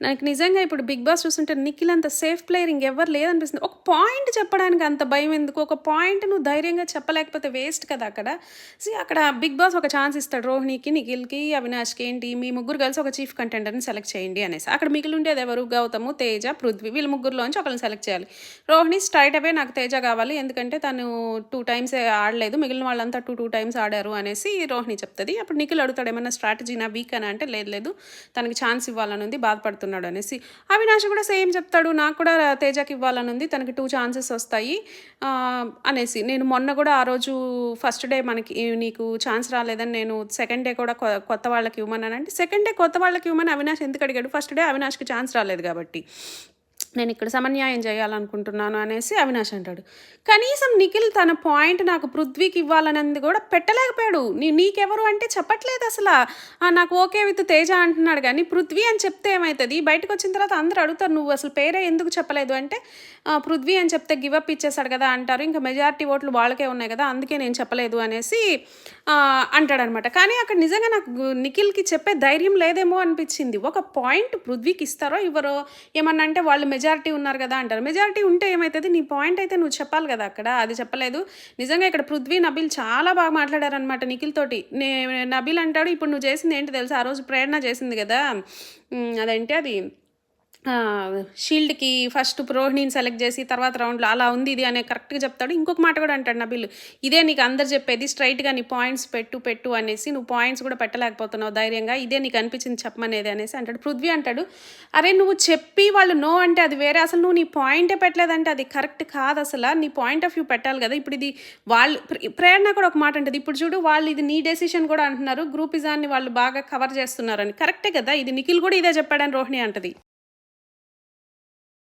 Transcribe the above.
నాకు నిజంగా ఇప్పుడు బిగ్ బాస్ చూస్తుంటే నిఖిల్ అంత సేఫ్ ప్లేయర్ ఇంకెవ్వరు లేదనిపిస్తుంది. ఒక పాయింట్ చెప్పడానికి అంత భయం ఎందుకు? ఒక పాయింట్ నువ్వు ధైర్యంగా చెప్పలేకపోతే వేస్ట్ కదా అక్కడ. సి అక్కడ బిగ్ బాస్ ఒక ఛాన్స్ ఇస్తాడు రోహిణికి నిఖిల్కి అవినాష్కి ఏంటి? మీ ముగ్గురు కలిసి ఒక చీఫ్ కంటెంటర్ని సెలెక్ట్ చేయండి అనేసి. అక్కడ మిగిలి ఉండేది ఎవరు? గౌతము తేజ పృథ్వీ. వీళ్ళ ముగ్గురులోంచి ఒకరిని సెలెక్ట్ చేయాలి. రోహిణి స్ట్రైట్ అవే నాకు తేజ కావాలి. ఎందుకంటే తను టూ టైమ్స్ ఆడలేదు. మిగిలిన వాళ్ళంతా టూ టూ టైమ్స్ ఆడారు అనేసి రోహిణి చెప్తుంది. అప్పుడు నిఖిల్ అడుగుతాడు ఏమన్నా స్ట్రాటజీనా వీక్ అని? అంటే లేదు లేదు. తనకి ఛాన్స్ ఇవ్వాలని ఉంది. బాధపడుతున్నాడు అనేసి అవినాష్ కూడా సేమ్ చెప్తాడు నాకు కూడా తేజకి ఇవ్వాలని ఉంది తనకి టూ ఛాన్సెస్ వస్తాయి. అనేసి నేను మొన్న కూడా ఆ రోజు ఫస్ట్ డే మనకి నీకు ఛాన్స్ రాలేదని నేను సెకండ్ డే కూడా కొత్త వాళ్ళకి ఇవ్వమన్నాను అంటే సెకండ్ డే కొత్త వాళ్ళకి ఇవ్వమని అవినాష్ ఎందుకు అడిగాడు? ఫస్ట్ డే అవినాష్కి ఛాన్స్ రాలేదు కాబట్టి. నేను ఇక్కడ సమన్యాయం చేయాలనుకుంటున్నాను అనేసి అవినాష్ అంటాడు. కనీసం నిఖిల్ తన పాయింట్ నాకు పృథ్వీకి ఇవ్వాలనేది కూడా పెట్టలేకపోయాడు. నీ నీకెవరు అంటే చెప్పట్లేదు అసలు. నాకు ఓకే విత్ తేజ అంటున్నాడు కానీ పృథ్వీ అని చెప్తే ఏమవుతుంది బయటకు వచ్చిన తర్వాత అందరూ అడుగుతారు నువ్వు అసలు పేరే ఎందుకు చెప్పలేదు? అంటే పృథ్వీ అని చెప్తే గివప్ ఇచ్చేసాడు కదా అంటారు. ఇంకా మెజారిటీ ఓట్లు వాళ్ళకే ఉన్నాయి కదా అందుకే నేను చెప్పలేదు అనేసి అంటాడనమాట. కానీ అక్కడ నిజంగా నాకు నిఖిల్కి చెప్పే ధైర్యం లేదేమో అనిపించింది. ఒక పాయింట్ పృథ్వీకి ఇస్తారో ఇవ్వరో ఏమన్నా అంటే వాళ్ళు మెజారిటీ ఉన్నారు కదా అంటారు. మెజారిటీ ఉంటే ఏమవుతుంది నీ పాయింట్ అయితే నువ్వు చెప్పాలి కదా అక్కడ. అది చెప్పలేదు. నిజంగా ఇక్కడ పృథ్వీ నబిల్ చాలా బాగా మాట్లాడారనమాట నిఖిల్ తోటి. నే నబిల్ అంటాడు ఇప్పుడు నువ్వు చేసింది ఏంటి తెలుసు? ఆ రోజు ప్రేరణ చేసింది కదా. అదేంటి అది? షీల్డ్కి ఫస్ట్ రోహిణిని సెలెక్ట్ చేసి తర్వాత రౌండ్లో అలా ఉంది ఇది అనే కరెక్ట్గా చెప్తాడు. ఇంకొక మాట కూడా అంటాడు నబిల్ ఇదే నీకు అందరు చెప్పేది స్ట్రైట్గా నీ పాయింట్స్ పెట్టు పెట్టు అనేసి నువ్వు పాయింట్స్ కూడా పెట్టలేకపోతున్నావు ధైర్యంగా ఇదే నీకు అనిపించింది చెప్పమనేది అనేసి అంటాడు. పృథ్వీ అంటాడు అరే నువ్వు చెప్పి వాళ్ళు నో అంటే అది వేరే అసలు నువ్వు నీ పాయింటే పెట్టలేదంటే అది కరెక్ట్ కాదు అసలు నీ పాయింట్ ఆఫ్ వ్యూ పెట్టాలి కదా ఇప్పుడు ఇది వాళ్ళు ప్రేరణ కూడా ఒక మాట అంటది. ఇప్పుడు చూడు వాళ్ళు ఇది నీ డెసిషన్ కూడా అంటున్నారు గ్రూపిజాన్ని వాళ్ళు బాగా కవర్ చేస్తున్నారని. కరెక్టే కదా ఇది నిఖిల్ కూడా ఇదే చెప్పాడని రోహిణి అంటది.